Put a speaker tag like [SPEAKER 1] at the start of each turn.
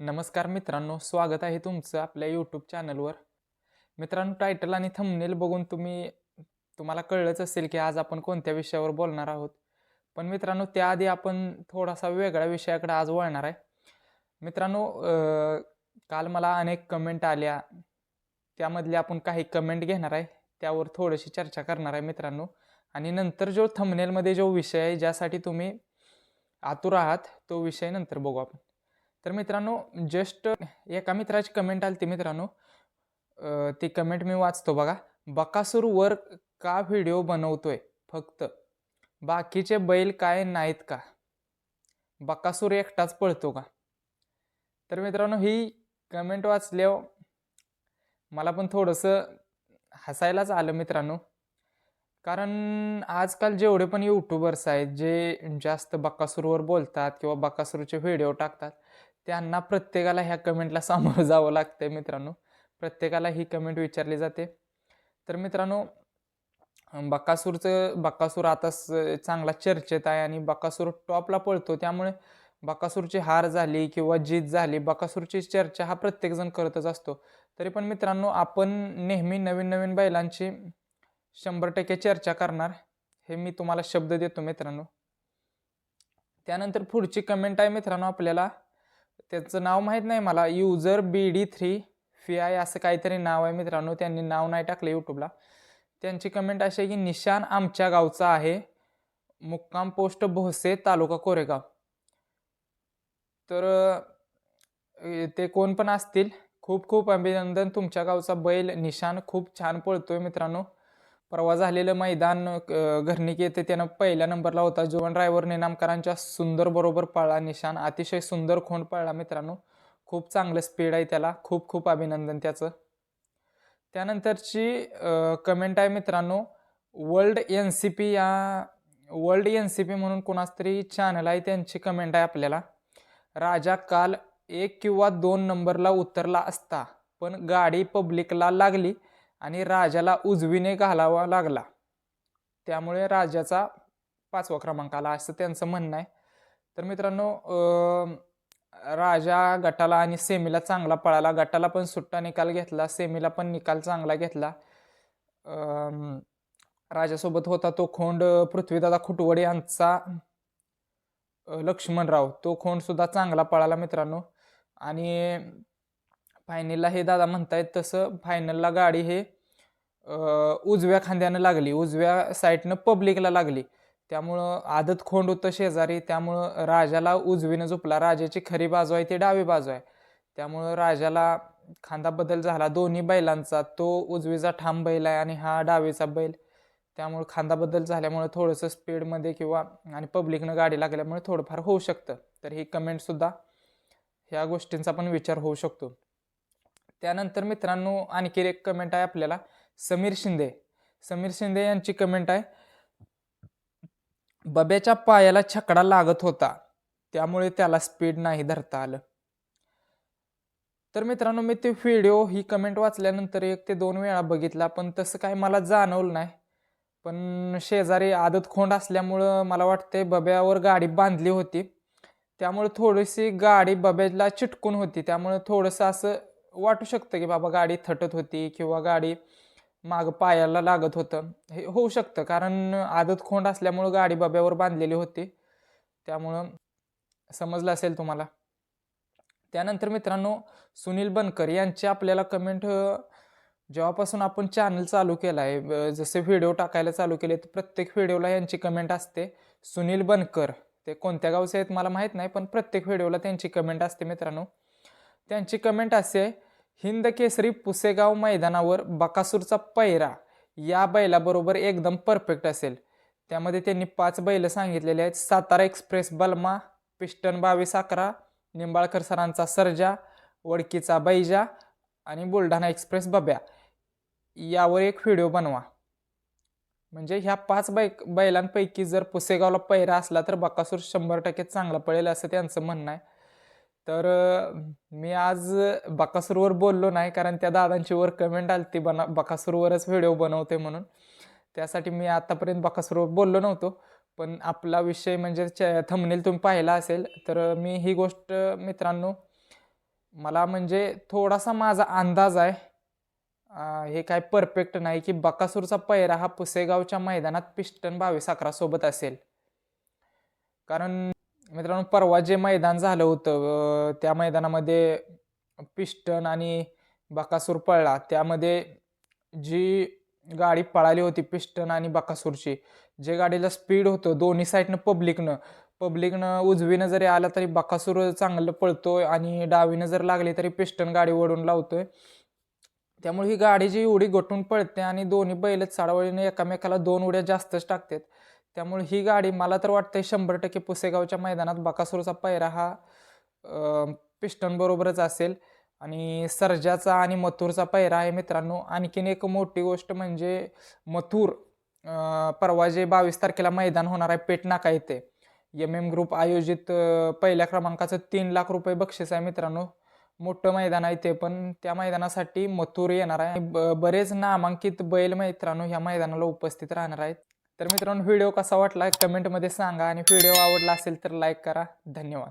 [SPEAKER 1] नमस्कार मित्रांनो स्वागत आहे तुमचं आपल्या यूट्यूब चॅनलवर मित्रांनो टायटल आणि थंबनेल बघून तुम्ही तुम्हाला कळलंच असेल की आज आपण कोणत्या विषयावर बोलणार आहोत. पण मित्रांनो त्याआधी आपण थोडासा वेगळ्या विषयाकडे आज वळणार आहे. मित्रांनो काल मला अनेक कमेंट आल्या. त्यामधले आपण काही कमेंट घेणार आहे. त्यावर थोडीशी चर्चा करणार आहे मित्रांनो. आणि नंतर जो थंबनेलमध्ये जो विषय आहे ज्यासाठी तुम्ही आतुर आहात तो विषय नंतर बघू आपण. तर मित्रांनो जस्ट एका मित्राची कमेंट आली ती मित्रांनो ती कमेंट मी वाचतो बघा. बकासूर वर का व्हिडिओ बनवतोय? फक्त बाकीचे बैल काय नाहीत का? बकासूर एकटाच पळतो का? तर मित्रांनो ही कमेंट वाचल्यावर मला पण थोडंसं हसायलाच आलं मित्रांनो. कारण आजकाल जेवढे पण यूट्यूबर्स आहेत जे जास्त बकासूरवर बोलतात किंवा बकासूरचे व्हिडिओ टाकतात त्यांना प्रत्येकाला ह्या कमेंटला सामोरं जावं लागतं मित्रांनो. प्रत्येकाला ही कमेंट विचारली जाते. तर मित्रांनो बकासूरचं बकासूर आता चांगला चर्चेत आहे आणि बकासूर टॉपला पळतो. त्यामुळे बकासूरची हार झाली किंवा जीत झाली बकासूरची चर्चा हा प्रत्येकजण करतच असतो. तरी पण मित्रांनो आपण नेहमी नवीन नवीन बैलांची शंभर टक्के चर्चा करणार. हे मी तुम्हाला शब्द देतो मित्रांनो. त्यानंतर पुढची कमेंट आहे मित्रांनो आपल्याला. त्याचं नाव माहीत नाही मला. User B D three F I असं काहीतरी नाव आहे मित्रांनो. त्यांनी नाव नाही टाकलं यूट्यूबला त्यांची कमेंट अशी आहे की निशान आमच्या गावचा आहे. मुक्काम पोस्ट भोसे तालुका कोरेगाव. तर ते कोण पण असतील खूप खूप अभिनंदन. तुमच्या गावचा बैल निशान खूप छान पळतोय मित्रांनो. परवा झालेलं मैदान घरणिक येते येथे त्यानं पहिल्या नंबरला होता. जीवन ड्रायव्हरने नामकरांच्या सुंदर बरोबर पळला निशान अतिशय सुंदर खोंड पळला मित्रांनो. खूप चांगलं स्पीड आहे त्याला. खूप खूप अभिनंदन त्याचं. त्यानंतरची कमेंट आहे मित्रांनो वर्ल्ड एन सी पी या वर्ल्ड एन सी पी म्हणून कोणाच तरी चॅनल आहे त्यांची कमेंट आहे आपल्याला. राजा काल एक किंवा दोन नंबरला उतरला असता पण गाडी पब्लिकला लागली. आणि राजाला उजवीने घालावा लागला. त्यामुळे राजाचा पाचवा क्रमांक आला असं त्यांचं म्हणणं आहे. तर मित्रांनो राजा गटाला आणि सेमीला चांगला पळाला. गटाला पण सुट्टा निकाल घेतला सेमीला पण निकाल चांगला घेतला. राजासोबत होता तो खोंड पृथ्वीदादा खुटवडे यांचा लक्ष्मणराव. तो खोंड सुद्धा चांगला पळाला मित्रांनो. आणि फायनलला हे दादा म्हणतायत तसं फायनलला गाडी हे उजव्या खांद्यानं लागली. उजव्या साईडनं पब्लिकला लागली. त्यामुळं आदत खोंड होतं शेजारी. त्यामुळं राजाला उजवीनं झोपला. राजाची खरी बाजू आहे ती डावी बाजू आहे. त्यामुळं राजाला खांदा बदल झाला. दोन्ही बैलांचा तो उजवीचा ठाम बैल आहे आणि हा डावीचा बैल. त्यामुळं खांदा बदल झाल्यामुळे थोडंसं स्पीडमध्ये किंवा आणि पब्लिकनं गाडी लागल्यामुळे थोडंफार होऊ शकतं. तर ही कमेंटसुद्धा ह्या गोष्टींचा पण विचार होऊ शकतो. त्यानंतर मित्रांनो आणखी एक कमेंट आहे आपल्याला. समीर शिंदे. समीर शिंदे यांची कमेंट आहे बब्याच्या पायाला छकडा लागत होता. त्यामुळे त्याला स्पीड नाही धरता आलं. तर मित्रांनो मी ते व्हिडिओ ही कमेंट वाचल्यानंतर एक ते दोन वेळा बघितला पण तसं काही मला जाणवलं नाही. पण शेजारी आदत खोंड असल्यामुळं मला वाटते बब्यावर गाडी बांधली होती. त्यामुळे थोडीशी गाडी बब्याला चिटकून होती. त्यामुळे थोडंसं असं वाटू शकतं की बाबा गाडी थटत होती किंवा गाडी माग पायाला लागत होतं. हे होऊ शकतं कारण आदत खोंड असल्यामुळं गाडी बब्यावर बांधलेली होती. त्यामुळं समजलं असेल तुम्हाला. त्यानंतर मित्रांनो सुनील बनकर यांची आपल्याला कमेंट जेव्हापासून आपण चॅनल चालू केला आहे जसे व्हिडिओ टाकायला चालू केले तर प्रत्येक व्हिडिओला यांची कमेंट असते. सुनील बनकर ते कोणत्या गावचे आहेत मला माहीत नाही पण प्रत्येक व्हिडिओला त्यांची कमेंट असते मित्रांनो. त्यांची कमेंट असे आहे हिंदकेसरी पुसेगाव मैदानावर बकासूरचा पैरा. या बैलाबरोबर एकदम परफेक्ट असेल. त्यामध्ये त्यांनी पाच बैल सांगितलेले आहेत. सातारा एक्सप्रेस बलमा पिस्टन बावीस अकरा निंबाळकर सरांचा सर्जा वडकीचा बैजा आणि बुलढाणा एक्सप्रेस बब्या. यावर एक व्हिडिओ बनवा. म्हणजे ह्या पाच बैक बैलांपैकी जर पुसेगावला पैरा असला तर बकासूर शंभर टक्के चांगला पडेल असं त्यांचं म्हणणं आहे. तर मी आज बकासूरवर बोललो नाही कारण त्या दादांची वर कमेंट आली ती बना बकासूरवरच व्हिडिओ बनवते म्हणून. त्यासाठी मी आत्तापर्यंत बकासूरवर बोललो नव्हतो पण आपला विषय म्हणजे थंबनेल तुम्ही पाहिला असेल तर मी ही गोष्ट मित्रांनो मला म्हणजे थोडासा माझा अंदाज आहे. हे काय परफेक्ट नाही की बकासूरचा पैरा हा पुसेगावच्या मैदानात पिस्टन बावीस अकरासोबत असेल. कारण मित्रांनो परवा जे मैदान झालं होतं त्या मैदानामध्ये पिस्टन आणि बकासूर पळला. त्यामध्ये जी गाडी पळाली होती पिस्टन आणि बकासूरची जे गाडीला स्पीड होतं दोन्ही साईडनं पब्लिकनं पब्लिकनं उजवीनं जरी आला तरी बकासूर चांगलं पळतोय आणि डावीनं जर लागली तरी पिस्टन गाडी ओढून लावतोय. त्यामुळे ही गाडी जी उडी गोठून पळते आणि दोन्ही बैल चाडवळीने एकामेकाला दोन उड्या जास्तच टाकतात. त्यामुळे ही गाडी मला तर वाटतंय शंभर टक्के पुसेगावच्या मैदानात बकासूरचा पैरा हा पिस्टनबरोबरच असेल. आणि सर्जाचा आणि मथुरचा पैरा आहे मित्रांनो. आणखीन एक मोठी गोष्ट म्हणजे मथुर परवा जे बावीस तारखेला मैदान होणार आहे पेट नाका येथे एम एम ग्रुप आयोजित पहिल्या क्रमांकाचं तीन लाख रुपये बक्षीस आहे मित्रांनो. मोठं मैदान आहे ते पण. त्या मैदानासाठी मथुर येणार आहे. ब- बरेच नामांकित बैल मित्रांनो ह्या मैदानाला उपस्थित राहणार आहेत. तर मित्रांनो व्हिडिओ कसा वाटला कमेंटमध्ये सांगा आणि व्हिडिओ आवडला असेल तर लाईक करा. धन्यवाद.